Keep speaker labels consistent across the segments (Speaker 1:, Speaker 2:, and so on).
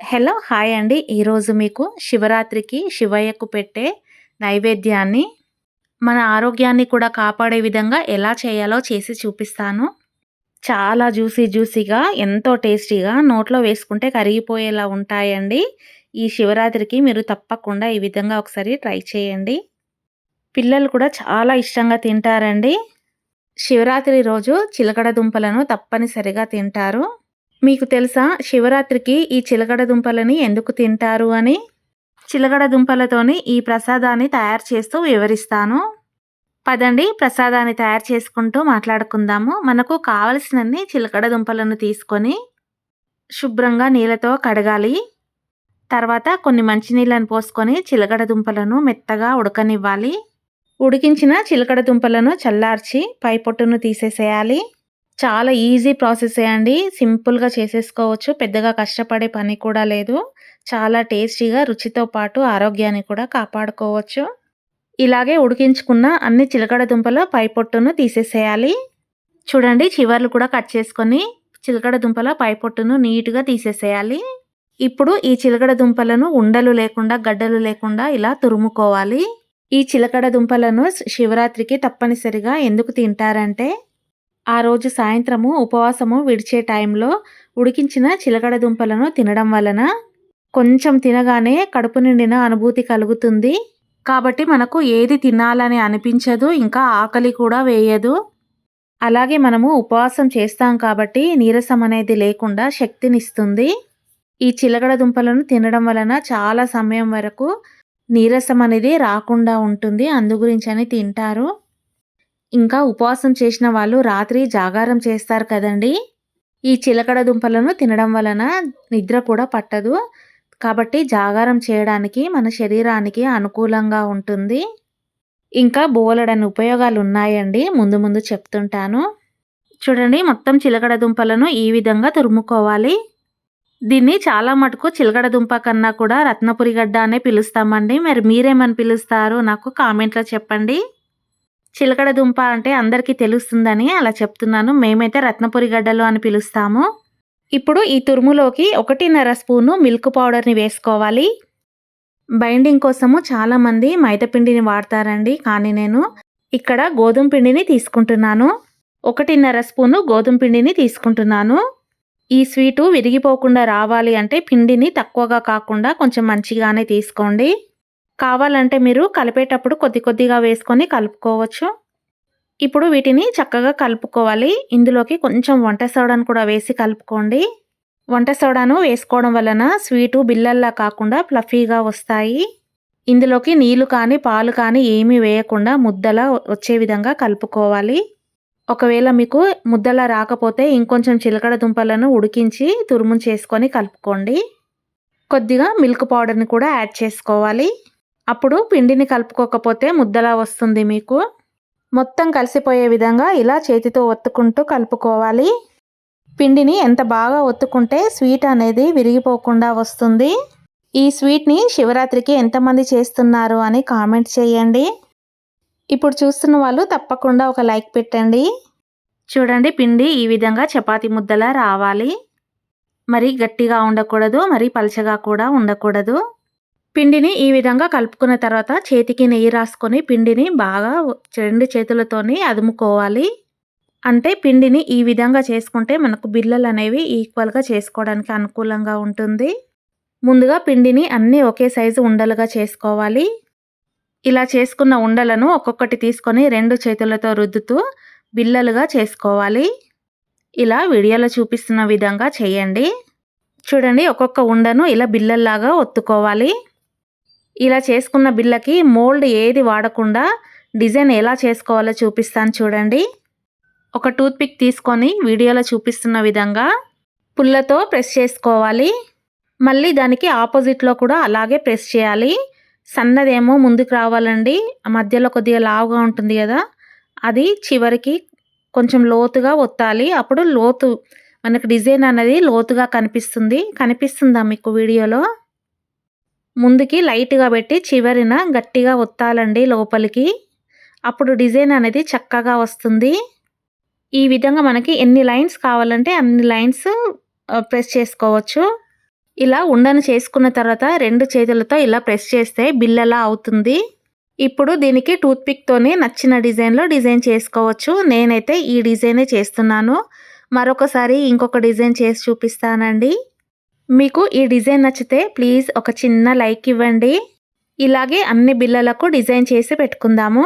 Speaker 1: Hello hi అండి. ఈరోజు మీకు శివరాత్రికి శివయ్యకు పెట్టే నైవేద్యాన్ని మన ఆరోగ్యాన్ని కూడా కాపాడే విధంగా ఎలా చేయాలో చేసి చూపిస్తాను. చాలా జ్యూసీ జ్యూసీగా ఎంతో టేస్టీగా నోట్లో వేసుకుంటే కరిగిపోయేలా ఉంటాయండి. ఈ శివరాత్రికి మీరు తప్పకుండా ఈ విధంగా ఒకసారి ట్రై చేయండి. పిల్లలు కూడా చాలా ఇష్టంగా తింటారండి. శివరాత్రి రోజు చిలకడ దుంపలను తప్పనిసరిగా తింటారు. మీకు తెలుసా? శివరాత్రికి ఈ చిలకడ దుంపలని ఎందుకు తింటారు అని? చిలకడ దుంపలతోని ఈ ప్రసాదాన్ని తయారు చేస్తూ వివరిస్తాను. పదండి ప్రసాదాన్ని తయారు చేసుకుంటూ మాట్లాడుకుందాము. మనకు కావలసినన్ని చిలకడ దుంపలను తీసుకొని శుభ్రంగా నీళ్ళతో కడగాలి. తర్వాత కొన్ని మంచినీళ్ళను పోసుకొని చిలకడ దుంపలను మెత్తగా ఉడకనివ్వాలి. ఉడికించిన చిలకడ దుంపలను చల్లార్చి పై పొట్టును తీసేసేయాలి. చాలా ఈజీ ప్రాసెస్ అండి. సింపుల్గా చేసేసుకోవచ్చు. పెద్దగా కష్టపడే పని కూడా లేదు. చాలా టేస్టీగా రుచితో పాటు ఆరోగ్యాన్ని కూడా కాపాడుకోవచ్చు. ఇలాగే ఉడికించుకున్న అన్ని చిలకడ దుంపల పై పొట్టును తీసేసేయాలి. చూడండి చివర్లు కూడా కట్ చేసుకొని చిలకడ దుంపల పై పొట్టును నీట్గా తీసేసేయాలి. ఇప్పుడు ఈ చిలకడ దుంపలను ఉండలు లేకుండా గడ్డలు లేకుండా ఇలా తురుముకోవాలి. ఈ చిలకడ దుంపలను శివరాత్రికి తప్పనిసరిగా ఎందుకు తింటారంటే ఆ రోజు సాయంత్రము ఉపవాసము విడిచే టైంలో ఉడికించిన చిలకడ దుంపలను తినడం వలన కొంచెం తినగానే కడుపు నిండిన అనుభూతి కలుగుతుంది. కాబట్టి మనకు ఏది తినాలని అనిపించదు ఇంకా ఆకలి కూడా వేయదు. అలాగే మనము ఉపవాసం చేస్తాం కాబట్టి నీరసం అనేది లేకుండా శక్తినిస్తుంది. ఈ చిలకడ దుంపలను తినడం వలన చాలా సమయం వరకు నీరసం అనేది రాకుండా ఉంటుంది. అందు గురించి అని తింటారు. ఇంకా ఉపవాసం చేసిన వాళ్ళు రాత్రి జాగారం చేస్తారు కదండి. ఈ చిలకడ దుంపలను తినడం వలన నిద్ర కూడా పట్టదు. కాబట్టి జాగారం చేయడానికి మన శరీరానికి అనుకూలంగా ఉంటుంది. ఇంకా బోలెడని ఉపయోగాలు ఉన్నాయండి. ముందు ముందు చెప్తుంటాను. చూడండి మొత్తం చిలకడ దుంపలను ఈ విధంగా తురుముకోవాలి. దీన్ని చాలా మటుకు చిలకడ దుంప కన్నా కూడా రత్నపురి గడ్డ అనే పిలుస్తామండి. మరి మీరేమని పిలుస్తారు? నాకు కామెంట్లో చెప్పండి. చిలకడ దుంప అంటే అందరికీ తెలుస్తుందని అలా చెప్తున్నాను. మేమైతే రత్నపురి గడ్డలు అని పిలుస్తాము. ఇప్పుడు ఈ తురుములోకి ఒకటిన్నర స్పూను మిల్క్ పౌడర్ని వేసుకోవాలి. బైండింగ్ కోసము చాలామంది మైదాపిండిని వాడతారండి కానీ నేను ఇక్కడ గోధుమ పిండిని తీసుకుంటున్నాను. ఒకటిన్నర స్పూను గోధుమ పిండిని తీసుకుంటున్నాను. ఈ స్వీటు విరిగిపోకుండా రావాలి అంటే పిండిని తక్కువగా కాకుండా కొంచెం మంచిగానే తీసుకోండి. కావాలంటే మీరు కలిపేటప్పుడు కొద్ది కొద్దిగా వేసుకొని కలుపుకోవచ్చు. ఇప్పుడు వీటిని చక్కగా కలుపుకోవాలి. ఇందులోకి కొంచెం వంట సోడాను కూడా వేసి కలుపుకోండి. వంట సోడాను వేసుకోవడం వలన స్వీటు బిల్లల్లా కాకుండా ఫ్లఫీగా వస్తాయి. ఇందులోకి నీళ్ళు కానీ పాలు కానీ ఏమీ వేయకుండా ముద్దలా వచ్చే విధంగా కలుపుకోవాలి. ఒకవేళ మీకు ముద్దలా రాకపోతే ఇంకొంచెం చిలకడ దుంపలను ఉడికించి తురుము చేసుకొని కలుపుకోండి. కొద్దిగా మిల్క్ పౌడర్ని కూడా యాడ్ చేసుకోవాలి. అప్పుడు పిండిని కలుపుకోకపోతే ముద్దలా వస్తుంది మీకు? మొత్తం కలిసిపోయే విధంగా ఇలా చేతితో ఒత్తుకుంటూ కలుపుకోవాలి. పిండిని ఎంత బాగా ఒత్తుకుంటే స్వీట్ అనేది విరిగిపోకుండా వస్తుంది. ఈ స్వీట్ని శివరాత్రికి ఎంతమంది చేస్తున్నారు అని కామెంట్ చేయండి. ఇప్పుడు చూస్తున్న వాళ్ళు తప్పకుండా ఒక లైక్ పెట్టండి. చూడండి పిండి ఈ విధంగా చపాతి ముద్దలా రావాలి. మరి గట్టిగా ఉండకూడదు మరి పలచగా కూడా ఉండకూడదు. పిండిని ఈ విధంగా కలుపుకున్న తర్వాత చేతికి నెయ్యి రాసుకొని పిండిని బాగా రెండు చేతులతోని అదుముకోవాలి. అంటే పిండిని ఈ విధంగా చేసుకుంటే మనకు బిల్లలు అనేవి ఈక్వల్గా చేసుకోవడానికి అనుకూలంగా ఉంటుంది. ముందుగా పిండిని అన్నీ ఒకే సైజు ఉండలుగా చేసుకోవాలి. ఇలా చేసుకున్న ఉండలను ఒక్కొక్కటి తీసుకొని రెండు చేతులతో రుద్దుతూ బిల్లలుగా చేసుకోవాలి. ఇలా వీడియోలో చూపిస్తున్న విధంగా చేయండి. చూడండి ఒక్కొక్క ఉండను ఇలా బిల్లల్లాగా ఒత్తుకోవాలి. ఇలా చేసుకున్న బిల్లకి మోల్డ్ ఏది వాడకుండా డిజైన్ ఎలా చేసుకోవాలో చూపిస్తాను చూడండి. ఒక టూత్పిక్ తీసుకొని వీడియోలో చూపిస్తున్న విధంగా పుల్లతో ప్రెస్ చేసుకోవాలి. మళ్ళీ దానికి ఆపోజిట్లో కూడా అలాగే ప్రెస్ చేయాలి. సన్నదేమో ముందుకు రావాలండి. మధ్యలో కొద్దిగా లావుగా ఉంటుంది కదా. అది చివరికి కొంచెం లోతుగా ఒత్తాలి. అప్పుడు లోతు మనకు డిజైన్ అనేది లోతుగా కనిపిస్తుంది. కనిపిస్తుందా మీకు వీడియోలో? ముందుకి లైట్గా పెట్టి చివరిన గట్టిగా ఒత్తాలండి లోపలికి. అప్పుడు డిజైన్ అనేది చక్కగా వస్తుంది. ఈ విధంగా మనకి ఎన్ని లైన్స్ కావాలంటే అన్ని లైన్స్ ప్రెస్ చేసుకోవచ్చు. ఇలా ఉండను చేసుకున్న తర్వాత రెండు చేతులతో ఇలా ప్రెస్ చేస్తే బిల్లలా అవుతుంది? ఇప్పుడు దీనికి టూత్పిక్తోనే నచ్చిన డిజైన్లో డిజైన్ చేసుకోవచ్చు. నేనైతే ఈ డిజైనే చేస్తున్నాను. మరొకసారి ఇంకొక డిజైన్ చేసి చూపిస్తానండి. మీకు ఈ డిజైన్ నచ్చితే ప్లీజ్ ఒక చిన్న లైక్ ఇవ్వండి. ఇలాగే అన్ని బిల్లలకు డిజైన్ చేసి పెట్టుకుందాము.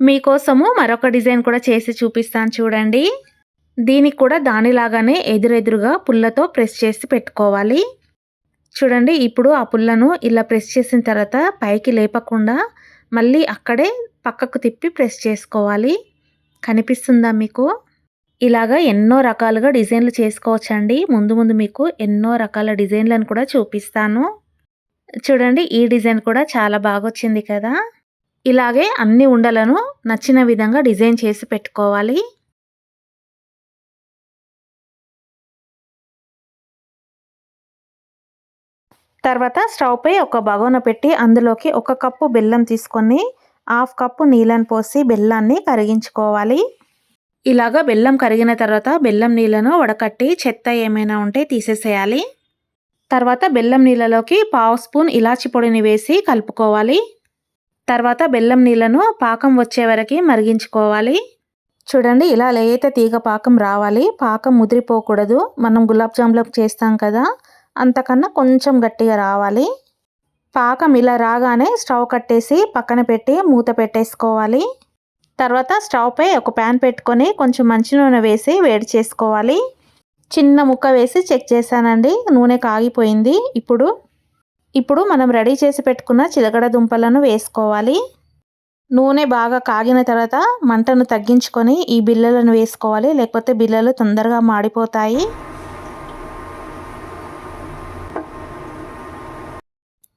Speaker 1: మీకోసము మరొక డిజైన్ కూడా చేసి చూపిస్తాను చూడండి. దీనికి కూడా దానిలాగానే ఎదురెదురుగా పుల్లతో ప్రెస్ చేసి పెట్టుకోవాలి. చూడండి ఇప్పుడు ఆ పుల్లను ఇలా ప్రెస్ చేసిన తర్వాత పైకి లేపకుండా మళ్ళీ అక్కడే పక్కకు తిప్పి ప్రెస్ చేసుకోవాలి. కనిపిస్తుందా మీకు? ఇలాగా ఎన్నో రకాలుగా డిజైన్లు చేసుకోవచ్చండి. ముందు ముందు మీకు ఎన్నో రకాల డిజైన్లను కూడా చూపిస్తాను. చూడండి ఈ డిజైన్ కూడా చాలా బాగా వచ్చింది కదా. ఇలాగే అన్ని ఉండలను నచ్చిన విధంగా డిజైన్ చేసి పెట్టుకోవాలి. తర్వాత స్టవ్పై ఒక బగోన పెట్టి అందులోకి ఒక కప్పు బెల్లం తీసుకొని హాఫ్ కప్పు నీళ్ళని పోసి బెల్లాన్ని కరిగించుకోవాలి. ఇలాగా బెల్లం కరిగిన తర్వాత బెల్లం నీళ్ళను వడకట్టి చెత్త ఏమైనా ఉంటే తీసేసేయాలి. తర్వాత బెల్లం నీళ్ళలోకి పావు స్పూన్ ఇలాచి పొడిని వేసి కలుపుకోవాలి. తర్వాత బెల్లం నీళ్ళను పాకం వచ్చే వరకు మరిగించుకోవాలి. చూడండి ఇలా లేత తీగ పాకం రావాలి. పాకం ముదిరిపోకూడదు. మనం గులాబ్ జాములకు చేస్తాం కదా అంతకన్నా కొంచెం గట్టిగా రావాలి. పాకం ఇలా రాగానే స్టవ్ కట్టేసి పక్కన పెట్టి మూత పెట్టేసుకోవాలి. తర్వాత స్టవ్పై ఒక ప్యాన్ పెట్టుకొని కొంచెం మంచి నూనె వేసి వేడి చేసుకోవాలి. చిన్న ముక్క వేసి చెక్ చేశానండి. నూనె కాగిపోయింది. ఇప్పుడు ఇప్పుడు మనం రెడీ చేసి పెట్టుకున్న చిలకడ దుంపలను వేసుకోవాలి. నూనె బాగా కాగిన తర్వాత మంటను తగ్గించుకొని ఈ బిల్లలను వేసుకోవాలి. లేకపోతే బిల్లలు తొందరగా మాడిపోతాయి.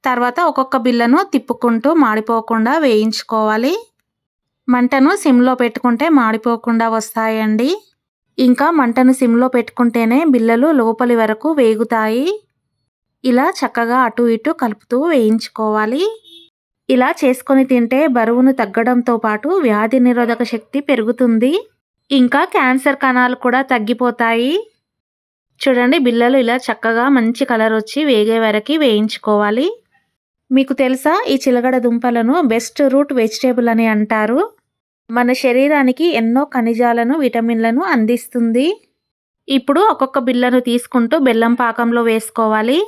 Speaker 1: తర్వాత ఒక్కొక్క బిల్లను తిప్పుకుంటూ మాడిపోకుండా వేయించుకోవాలి. మంటను సిమ్లో పెట్టుకుంటే మాడిపోకుండా వస్తాయండి. ఇంకా మంటను సిమ్లో పెట్టుకుంటేనే బిల్లలు లోపలి వరకు వేగుతాయి. ఇలా చక్కగా అటు ఇటు కలుపుతూ వేయించుకోవాలి. ఇలా చేసుకొని తింటే బరువును తగ్గడంతో పాటు వ్యాధి నిరోధక శక్తి పెరుగుతుంది. ఇంకా క్యాన్సర్ కణాలు కూడా తగ్గిపోతాయి. చూడండి బిల్లలు ఇలా చక్కగా మంచి కలర్ వచ్చి వేగే వరకు వేయించుకోవాలి. మీకు తెలుసా ఈ చిలగడ దుంపలను బెస్ట్ రూట్ వెజిటేబుల్ అని అంటారు? మన శరీరానికి ఎన్నో ఖనిజాలను విటమిన్లను అందిస్తుంది. ఇప్పుడు ఒక్కొక్క బిల్లను తీసుకుంటూ బెల్లం పాకంలో వేసుకోవాలి.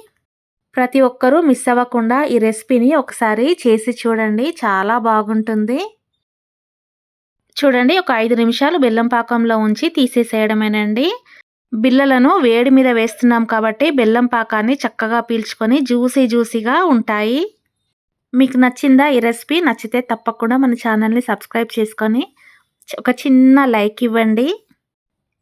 Speaker 1: ప్రతి ఒక్కరూ మిస్ అవ్వకుండా ఈ రెసిపీని ఒకసారి చేసి చూడండి చాలా బాగుంటుంది. చూడండి ఒక ఐదు నిమిషాలు బెల్లం పాకంలో ఉంచి తీసేసేయడమేనండి. బిల్లలను వేడి మీద వేస్తున్నాం కాబట్టి బెల్లం పాకాన్ని చక్కగా పీల్చుకొని జ్యూసీ జ్యూసీగా ఉంటాయి. మీకు నచ్చిందా ఈ రెసిపీ? నచ్చితే తప్పకుండా మన ఛానల్ని సబ్స్క్రైబ్ చేసుకొని ఒక చిన్న లైక్ ఇవ్వండి.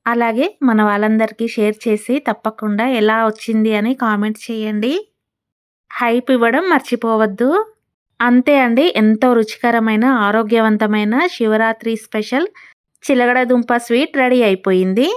Speaker 1: అలాగే మన వాళ్ళందరికీ షేర్ చేసి తప్పకుండా ఎలా వచ్చింది అని కామెంట్ చేయండి. హైప్ ఇవ్వడం మర్చిపోవద్దు. అంతే అండి ఎంతో రుచికరమైన ఆరోగ్యవంతమైన శివరాత్రి స్పెషల్ చిలగడ దుంప స్వీట్ రెడీ అయిపోయింది.